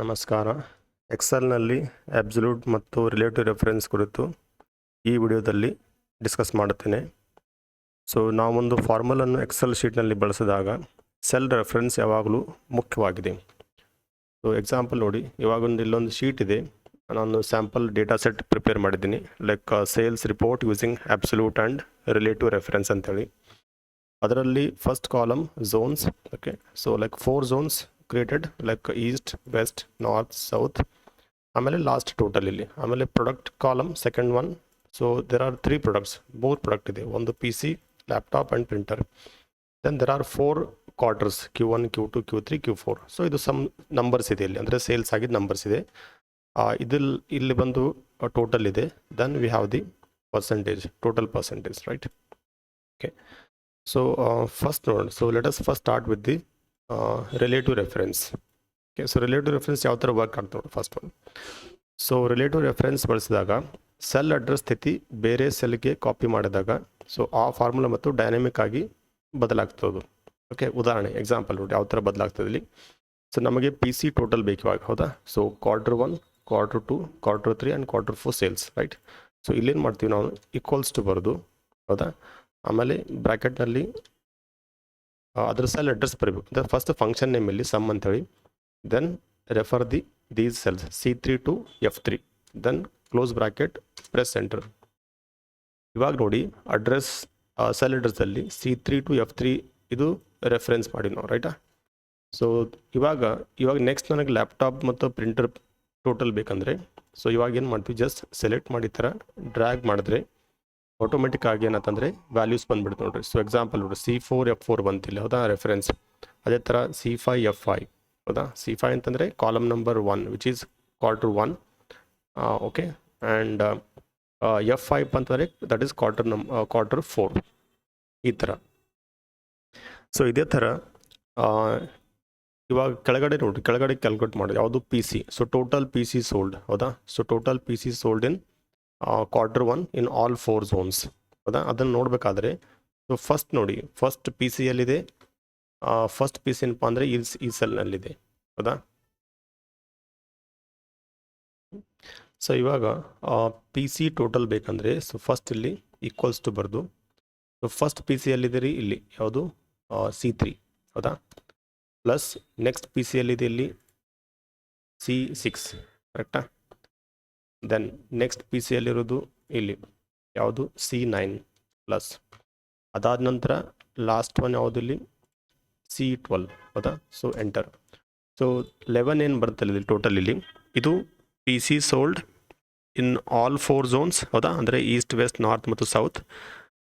ನಮಸ್ಕಾರ. ಎಕ್ಸೆಲ್ನಲ್ಲಿ ಅಬ್ಸಲ್ಯೂಟ್ ಮತ್ತು ರಿಲೇಟಿವ್ ರೆಫರೆನ್ಸ್ ಕುರಿತು ಈ ವಿಡಿಯೋದಲ್ಲಿ ಡಿಸ್ಕಸ್ ಮಾಡುತ್ತೇನೆ. ಸೊ ನಾವೊಂದು ಫಾರ್ಮುಲನ್ನು ಎಕ್ಸೆಲ್ ಶೀಟ್ನಲ್ಲಿ ಬಳಸಿದಾಗ ಸೆಲ್ ರೆಫರೆನ್ಸ್ ಯಾವಾಗಲೂ ಮುಖ್ಯವಾಗಿದೆ. ಸೊ ಎಕ್ಸಾಂಪಲ್ ನೋಡಿ, ಇವಾಗೊಂದು ಇಲ್ಲೊಂದು ಶೀಟ್ ಇದೆ. ನಾನು ಸ್ಯಾಂಪಲ್ ಡೇಟಾ ಸೆಟ್ ಪ್ರಿಪೇರ್ ಮಾಡಿದ್ದೀನಿ. Like sales report using absolute and relative reference ಅಂತೇಳಿ. ಅದರಲ್ಲಿ first column zones okay so like four zones created like east west north south ಆಮೇಲೆ ಲಾಸ್ಟ್ ಟೋಟಲ್ ಇಲ್ಲಿ. ಆಮೇಲೆ product column second one so there are three products ಮೂರು product ಇದೆ. ಒಂದು P C laptop and printer then there are four quarters Q one Q two Q three Q four so ಇದು sum numbers ಇದೆ ಇಲ್ಲಿ. ಅಂದರೆ sales ಆಗಿದ್ದು numbers ಇದೆ. ಇದಿಲ್, ಇಲ್ಲಿ ಬಂದು ಟೋಟಲ್ ಇದೆ. Then we have the percentage total percentage right okay so first ನೋಡೋಣ. So let us first start with the relative reference okay so relative reference ಯಾವ ಥರ ವರ್ಕ್ ಆಗ್ತದೆ ನೋಡಿ first one so relative reference ಬಳಸಿದಾಗ cell address ಸ್ಥಿತಿ ಬೇರೆ ಸೆಲ್ಗೆ copy ಮಾಡಿದಾಗ ಸೊ ಆ ಫಾರ್ಮುಲಾ ಮತ್ತು ಡೈನಾಮಿಕ್ ಆಗಿ ಬದಲಾಗ್ತದೆ ಓಕೆ ಉದಾಹರಣೆ ಎಕ್ಸಾಂಪಲ್ ನೋಡಿ ಯಾವ ಥರ ಬದಲಾಗ್ತದೆ ಇಲ್ಲಿ. ಸೊ ನಮಗೆ ಪಿ ಸಿ ಟೋಟಲ್ ಬೇಕು ಇವಾಗ, ಹೌದಾ? So quarter one quarter two quarter three and quarter four sales right so ಇಲ್ಲೇನು ಮಾಡ್ತೀವಿ ನಾವು? ಈಕ್ವಲ್ಸ್ ಟು ಬರೋದು, ಹೌದಾ? ಆಮೇಲೆ ಬ್ರ್ಯಾಕೆಟ್ನಲ್ಲಿ ಅದ್ರ ಸೆಲ್ ಅಡ್ರೆಸ್ ಬರಬೇಕು. ಅಂದರೆ ಫಸ್ಟ್ ಫಂಕ್ಷನ್ ನೇಮ್ ಇಲ್ಲಿ ಸಮ್ ಅಂತ ಹೇಳಿ then refer the these cells C three to F three then close bracket press centre ಇವಾಗ ನೋಡಿ, address cell ಅಡ್ರೆಸ್ಸಲ್ಲಿ C three to F three ಇದು ರೆಫರೆನ್ಸ್ ಮಾಡಿ ನಾವು ರೈಟಾ ಸೊ ಇವಾಗ ಇವಾಗ ನೆಕ್ಸ್ಟ್ ನನಗೆ ಲ್ಯಾಪ್ಟಾಪ್ ಮತ್ತು ಪ್ರಿಂಟರ್ ಟೋಟಲ್ ಬೇಕಂದರೆ ಸೊ ಇವಾಗ ಏನು ಮಾಡ್ತೀವಿ ಜಸ್ಟ್ ಸೆಲೆಕ್ಟ್ ಮಾಡಿ ಥರ ಡ್ರ್ಯಾಗ್ ಮಾಡಿದ್ರೆ ಆಟೋಮೆಟಿಕ್ ಆಗಿ ಏನಂತಂದರೆ ವ್ಯಾಲ್ಯೂಸ್ ಬಂದ್ಬಿಡುತ್ತೆ ನೋಡ್ರಿ. ಸೊ ಎಕ್ಸಾಂಪಲ್ ನೋಡಿ ಸಿ ಫೋರ್ ಎಫ್ ಫೋರ್ ಬಂತಿಲ್ಲ, ಹೌದಾ ರೆಫರೆನ್ಸ್ ಅದೇ ಥರ ಸಿ ಫೈ ಎಫ್ ಫೈ ಹೌದಾ? ಸಿ ಫೈ ಅಂತಂದರೆ column number one which is quarter one okay and F five ಅಂತಂದರೆ ದಟ್ ಈಸ್ ಕ್ವಾರ್ಟರ್ ನಮ್ ಕ್ವಾರ್ಟರ್ ಫೋರ್ ಈ ಥರ ಸೊ ಇದೇ ಥರ ಇವಾಗ ಕೆಳಗಡೆ ನೋಡಿರಿ, ಕೆಳಗಡೆ ಕ್ಯಾಲ್ಕುಲೇಟ್ ಮಾಡೋದು ಯಾವುದು P C so total P C sold ಹೌದಾ? So total P C sold in quarter one in all four zones ಹೌದಾ? ಅದನ್ನು ನೋಡಬೇಕಾದ್ರೆ ಸೊ ಫಸ್ಟ್ ನೋಡಿ ಫಸ್ಟ್ ಪಿ ಸಿ ಎಲ್ಲಿದೆ? ಫಸ್ಟ್ ಪಿ ಸಿ ಏನಪ್ಪ ಅಂದರೆ ಈ ಈ ಸೆಲ್ನಲ್ಲಿದೆ ಹೌದಾ? ಸೊ ಇವಾಗ ಪಿ ಸಿ ಟೋಟಲ್ ಬೇಕಂದರೆ ಸೊ ಫಸ್ಟ್ ಇಲ್ಲಿ ಈಕ್ವಲ್ಸ್ ಟು ಬರ್ದು ಸೊ ಫಸ್ಟ್ ಪಿ ಸಿ ಎಲ್ಲಿದೆ ರೀ? ಇಲ್ಲಿ, ಯಾವುದು? ಸಿ ತ್ರೀ ಹೌದಾ? ಪ್ಲಸ್ ನೆಕ್ಸ್ಟ್ ಪಿ ಸಿ ಎಲ್ಲಿದೆ ಇಲ್ಲಿ? ಸಿ ಸಿಕ್ಸ್ ಕರೆಕ್ಟಾ ದೆನ್ ನೆಕ್ಸ್ಟ್ ಪಿ ಸಿ ಎಲ್ಲಿರೋದು ಇಲ್ಲಿ. ಯಾವುದು? ಸಿ ನೈನ್ ಪ್ಲಸ್ ಅದಾದ ನಂತರ ಲಾಸ್ಟ್ ಒನ್ ಯಾವುದು ಇಲ್ಲಿ? ಸಿ ಟ್ವೆಲ್ ಹೌದಾ? ಸೊ ಎಂಟರ್ ಸೊ ಲೆವೆನ್ ಏನು ಬರುತ್ತಲ್ಲ ಇಲ್ಲಿ ಟೋಟಲ್ ಇಲ್ಲಿ? ಇದು P C sold in all four zones ಹೌದಾ? ಅಂದರೆ ಈಸ್ಟ್ ವೆಸ್ಟ್ ನಾರ್ತ್ ಮತ್ತು ಸೌತ್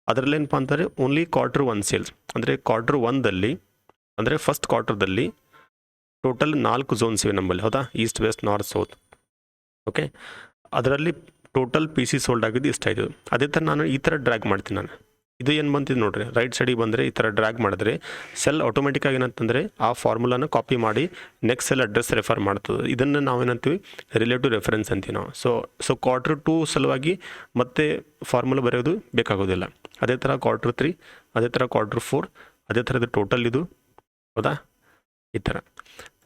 ಅದರಲ್ಲೇನಪ್ಪ ಅಂತಂದರೆ ಓನ್ಲಿ ಕ್ವಾರ್ಟರ್ ಒನ್ ಸೇಲ್ಸ್ ಅಂದರೆ ಕ್ವಾರ್ಟರ್ ಒನ್ದಲ್ಲಿ ಅಂದರೆ ಫಸ್ಟ್ ಕ್ವಾರ್ಟರ್ದಲ್ಲಿ ಟೋಟಲ್ ನಾಲ್ಕು ಝೋನ್ಸ್ ಇವೆ ನಮ್ಮಲ್ಲಿ. ಹೌದಾ? East west north south okay ಅದರಲ್ಲಿ ಟೋಟಲ್ ಪಿ ಸಿ ಸೋಲ್ಡ್ ಆಗಿದ್ದು ಇಷ್ಟಾಯಿತು ಅದೇ ಥರ ನಾನು ಈ ಥರ ಡ್ರ್ಯಾಗ್ ಮಾಡ್ತೀನಿ ನಾನು. ಇದು ಏನು ಬಂತಿದ್ದು ನೋಡ್ರಿ ರೈಟ್ ಸೈಡಿಗೆ ಬಂದರೆ ಈ ಥರ ಡ್ರ್ಯಾಗ್ ಮಾಡಿದ್ರೆ ಸೆಲ್ ಆಟೋಮೆಟಿಕ್ಕಾಗಿ ಏನಂತಂದರೆ ಆ ಫಾರ್ಮುಲಾನ ಕಾಪಿ ಮಾಡಿ ನೆಕ್ಸ್ಟ್ ಸೆಲ್ ಅಡ್ರೆಸ್ ರೆಫರ್ ಮಾಡ್ತದೆ. ಇದನ್ನು ನಾವೇನಂತೀವಿ? ರಿಲೇಟಿವ್ ರೆಫರೆನ್ಸ್ ಅಂತೀವಿ ನಾವು. ಸೊ ಸೊ ಕ್ವಾರ್ಟರ್ ಟೂ ಸಲುವಾಗಿ ಮತ್ತೆ ಫಾರ್ಮುಲಾ ಬರೆಯೋದು ಬೇಕಾಗೋದಿಲ್ಲ. ಅದೇ ಥರ ಕ್ವಾರ್ಟರ್ ತ್ರೀ ಅದೇ ಥರ ಕ್ವಾರ್ಟರ್ ಫೋರ್ ಅದೇ ಥರದ ಟೋಟಲ್ ಇದು. ಹೌದಾ? ಈ ಥರ.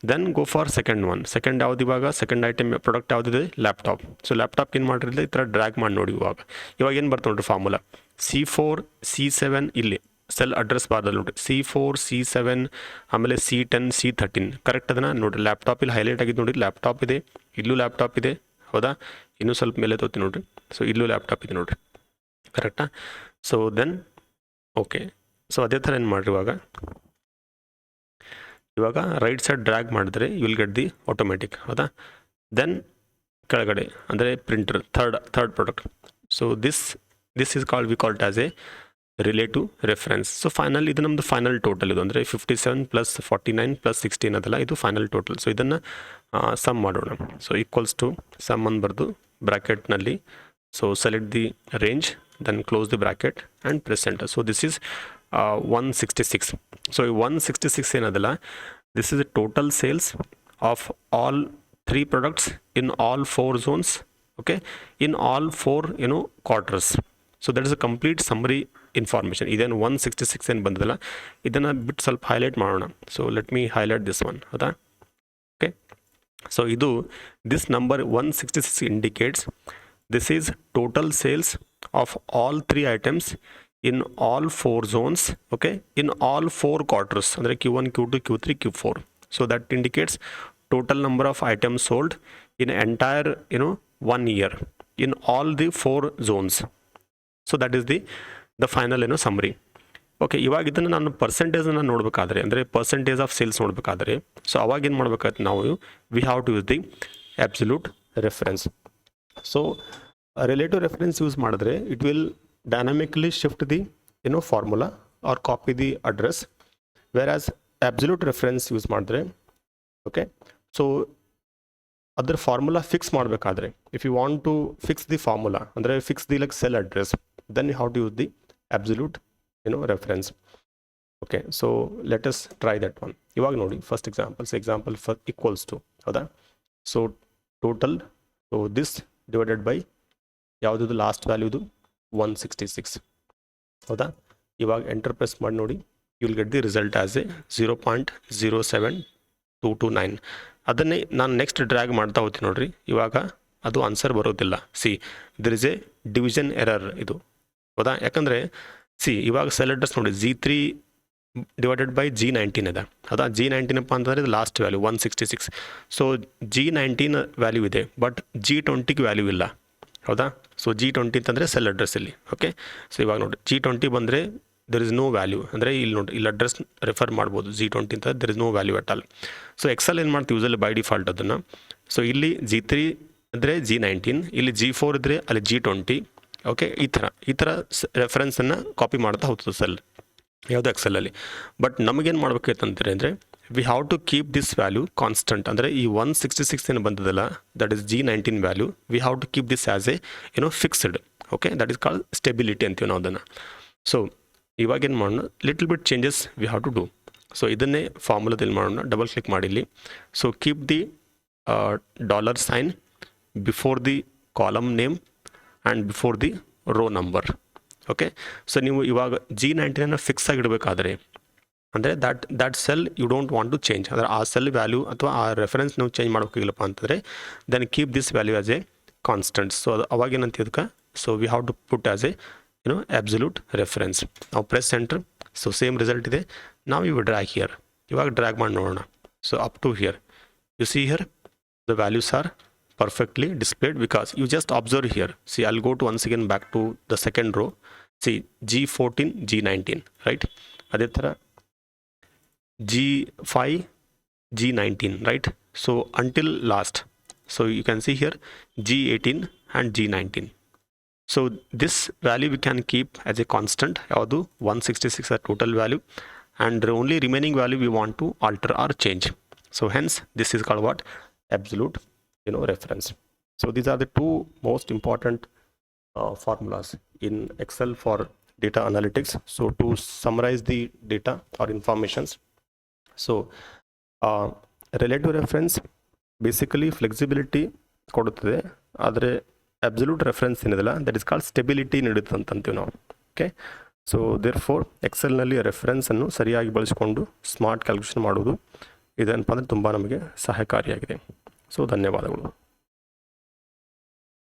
Then go for second one second ಯಾವ್ದು ಇವಾಗ? ಸೆಕೆಂಡ್ ಐಟಮ್ ಪ್ರಾಡಕ್ಟ್ ಯಾವುದಿದೆ ಲ್ಯಾಪ್ಟಾಪ್ ಸೊ ಲ್ಯಾಪ್ಟಾಪ್ ಏನು ಮಾಡಿರಲಿಲ್ಲ ಈ ಥರ ಡ್ರ್ಯಾಗ್ ಮಾಡಿ ನೋಡಿ ಇವಾಗ. ಇವಾಗ ಏನು ಬರ್ತಾ ನೋಡ್ರಿ formula C four C seven ಇಲ್ಲಿ. ಸೆಲ್ ಅಡ್ರೆಸ್ ಬಾರ್ದಲ್ಲಿ ನೋಡ್ರಿ. ಸಿ ಫೋರ್ ಸಿ ಸೆವೆನ್ ಆಮೇಲೆ C ten C thirteen correct ಅದನ್ನು ನೋಡಿರಿ. ಲ್ಯಾಪ್ಟಾಪ್ ಇಲ್ಲಿ ಹೈಲೈಟ್ ಆಗಿದ್ದು ನೋಡಿ ಲ್ಯಾಪ್ಟಾಪ್ ಇದೆ. ಇಲ್ಲೂ ಲ್ಯಾಪ್ಟಾಪ್ ಇದೆ. ಹೌದಾ? ಇನ್ನೂ ಸ್ವಲ್ಪ ಮೇಲೆ ತೋತಿ ನೋಡಿರಿ. ಸೊ ಇಲ್ಲೂ ಲ್ಯಾಪ್ಟಾಪ್ ಇದೆ ನೋಡಿರಿ. ಕರೆಕ್ಟಾ ಸೊ ದೆನ್ ಓಕೆ ಸೊ ಅದೇ ಥರ ಏನು ಮಾಡಿರಿ ಇವಾಗ? ಇವಾಗ ರೈಟ್ ಸೈಡ್ ಡ್ರ್ಯಾಗ್ ಮಾಡಿದ್ರೆ ವಿಲ್ ಗೆಟ್ ದಿ ಆಟೋಮೆಟಿಕ್ ಹೌದಾ? ದೆನ್ ಕೆಳಗಡೆ, ಅಂದರೆ printer third third product so this this is called we called as a relative reference so final ಇದು ನಮ್ಮದು ಫೈನಲ್ ಟೋಟಲ್ ಇದು, ಅಂದರೆ fifty seven plus forty nine plus sixteen ಅದಲ್ಲ ಇದು final total so ಇದನ್ನು ಸಮ್ ಮಾಡೋಣ. ಸೊ ಈಕ್ವಲ್ಸ್ ಟು ಸಮ್ ಅಂತ ಬರೆದು ಬ್ರ್ಯಾಕೆಟ್ನಲ್ಲಿ so select the range then close the bracket and press centre so this is one sixty six so ಈ one sixty six ಏನದಲ್ಲ this is total sales of all three products in all four zones okay in all four ಏನೋ quarters so that is a complete summary information ಇದೇನು one sixty six ಏನು ಬಂದಿಲ್ಲ ಇದನ್ನು ಬಿಟ್ಟು ಸ್ವಲ್ಪ highlight ಮಾಡೋಣ so let me highlight this one ಹೌದಾ okay so ಇದು this number one sixty six indicates this is total sales of all three items four zones okay in all four quarters ಅಂದರೆ Q one Q two Q three Q four so that indicates total number of items sold in entire you know one year in all the four zones so that is the the final ಏನೋ summary okay ಇವಾಗ ಇದನ್ನು ನಾನು ಪರ್ಸೆಂಟೇಜನ್ನು ನೋಡಬೇಕಾದ್ರೆ, ಅಂದರೆ percentage of sales ನೋಡಬೇಕಾದ್ರೆ so ಅವಾಗ ಏನು ಮಾಡ್ಬೇಕಾಯ್ತು ನಾವು we have to use the absolute reference so relative reference use ಮಾಡಿದ್ರೆ it will dynamically shift the ಏನೋ formula or copy the address where as absolute reference use ಮಾಡಿದ್ರೆ ಓಕೆ ಸೊ ಅದ್ರ formula fix ಮಾಡಬೇಕಾದ್ರೆ if you want to fix the formula ಅಂದರೆ fix the like cell address then you have to use the absolute you know reference okay so let us try that one ಇವಾಗ ನೋಡಿ first examples example for equals to ಹೌದಾ? So total so this divided by ಯಾವುದಿದು last ವ್ಯಾಲ್ಯೂದು one sixty six ಹೌದಾ? ಇವಾಗ enter press ಮಾಡಿ ನೋಡಿ. You will get the result as a zero point zero seven two two nine ಅದನ್ನೇ ನಾನು next drag ಮಾಡ್ತಾ ಹೋಗ್ತೀನಿ ನೋಡ್ರಿ. ಇವಾಗ ಅದು ಆನ್ಸರ್ ಬರೋದಿಲ್ಲ. C there is a division error ಇದು. ಹೌದಾ? ಯಾಕಂದರೆ ಸಿ ಇವಾಗ ಸೆಲ್ ಅಡ್ರೆಸ್ ನೋಡಿ G three divided by G nineteen ಇದೆ. ಅದ ಜಿ ನೈನ್ಟೀನಪ್ಪ ಅಂತಂದರೆ ಇದು last value one sixty six so G nineteen value ಇದೆ ಬಟ್ ಜಿ ಟ್ವೆಂಟಿಗೆ ವ್ಯಾಲ್ಯೂ ಇಲ್ಲ. ಹೌದಾ? ಸೊ ಜಿ ಟ್ವೆಂಟಿ ಅಂತಂದರೆ ಸೆಲ್ ಅಡ್ರೆಸ್ ಇಲ್ಲಿ ಓಕೆ ಸೊ ಇವಾಗ ನೋಡಿ ಜಿ ಟ್ವೆಂಟಿ ಬಂದರೆ ದರ್ ಇಸ್ ನೋ ವ್ಯಾಲ್ಯೂ ಅಂದರೆ ಇಲ್ಲಿ ನೋಡಿ, ಇಲ್ಲಿ ಅಡ್ರೆಸ್ ರೆಫರ್ ಮಾಡ್ಬೋದು ಜಿ ಟ್ವೆಂಟಿ ಅಂತ there is no value at all so Excel ಏನು ಮಾಡ್ತೀವಿ ಯೂಸಲ್ಲಿ ಬೈ ಡಿಫಾಲ್ಟ್ ಅದನ್ನು. ಸೊ ಇಲ್ಲಿ ಜಿ ತ್ರೀ ಅಂದರೆ ಜಿ ನೈನ್ಟೀನ್ ಇಲ್ಲಿ ಜಿ ಫೋರ್ ಇದ್ದರೆ ಅಲ್ಲಿ ಜಿ ಟ್ವೆಂಟಿ ಓಕೆ ಈ ಥರ ಈ ಥರ ರೆಫರೆನ್ಸನ್ನು ಕಾಪಿ ಮಾಡ್ತಾ ಹೋಗ್ತದೆ ಸೆಲ್ ಯಾವುದೇ ಎಕ್ಸೆಲಲ್ಲಿ ಬಟ್ ನಮಗೇನು ಮಾಡಬೇಕಾಯ್ತಂತೀರಿ ಅಂದರೆ we have to keep this value constant ಅಂದರೆ ಈ ಒನ್ ಸಿಕ್ಸ್ಟಿ ಸಿಕ್ಸ್ ಏನು ಬಂದದಲ್ಲ that is G nineteen value we have to keep this as a ಏನೋ fixed okay that is call stability ಅಂತೀವಿ ನಾವು ಅದನ್ನು ಸೊ ಇವಾಗೇನು ಮಾಡೋಣ? Little bit changes we have to do so ಇದನ್ನೇ ಫಾರ್ಮುಲಾದಲ್ಲಿ ಮಾಡೋಣ. Double click ಮಾಡಿಲ್ಲಿ. So keep the dollar sign before the column name and before the row number okay so ನೀವು ಇವಾಗ ಜಿ ನೈಂಟೀನನ್ನು ಫಿಕ್ಸ್ ಆಗಿಡಬೇಕಾದ್ರೆ ಅಂದರೆ that that cell you don't want to change ಅಂದರೆ ಆ ಸೆಲ್ ವ್ಯಾಲ್ಯೂ ಅಥವಾ ಆ ರೆಫರೆನ್ಸ್ ನಾವು ಚೇಂಜ್ ಮಾಡೋಕ್ಕಿಲ್ಲಪ್ಪ ಅಂತಂದರೆ then keep this value as a constant so ಅದು ಅವಾಗೇನಂತ ಇದಕ್ಕೆ so we have to put as a you know absolute reference ನಾವು press centre so same result ಇದೆ. ನಾವು ಇವು ಡ್ರ್ಯಾಗ್ ಹಿಯರ್ ಇವಾಗ ಡ್ರ್ಯಾಗ್ ಮಾಡಿ ನೋಡೋಣ. So up to here you see here the values are perfectly displayed because you just observe here see I'll go to once again back to the second row see g14 g19 right? ಅದೇ ಥರ G fourteen G nineteen right G5, G19, right? So until last. So you can see here G18 and G19. So this value we can keep as a constant, although 166 are total value and the only remaining value we want to alter or change. So hence this is called what? Absolute, you know, reference. So these are the two most important uh, formulas in Excel for data analytics. So to summarize the data or informations, so relative reference basically flexibility ಕೊಡುತ್ತದೆ. ಆದರೆ absolute reference ಏನಿದೆಲ್ಲ that is called stability ನೀಡುತ್ತೆ ಅಂತಂತೀವಿ ನಾವು. Okay so therefore ಎಕ್ಸೆಲ್ನಲ್ಲಿ ರೆಫರೆನ್ಸನ್ನು ಸರಿಯಾಗಿ ಬಳಸಿಕೊಂಡು ಸ್ಮಾರ್ಟ್ ಕ್ಯಾಲ್ಕುಲೇಷನ್ ಮಾಡುವುದು ಇದೇನಪ್ಪ ಅಂದರೆ ತುಂಬ ನಮಗೆ ಸಹಕಾರಿಯಾಗಿದೆ. ಸೊ ಧನ್ಯವಾದಗಳು.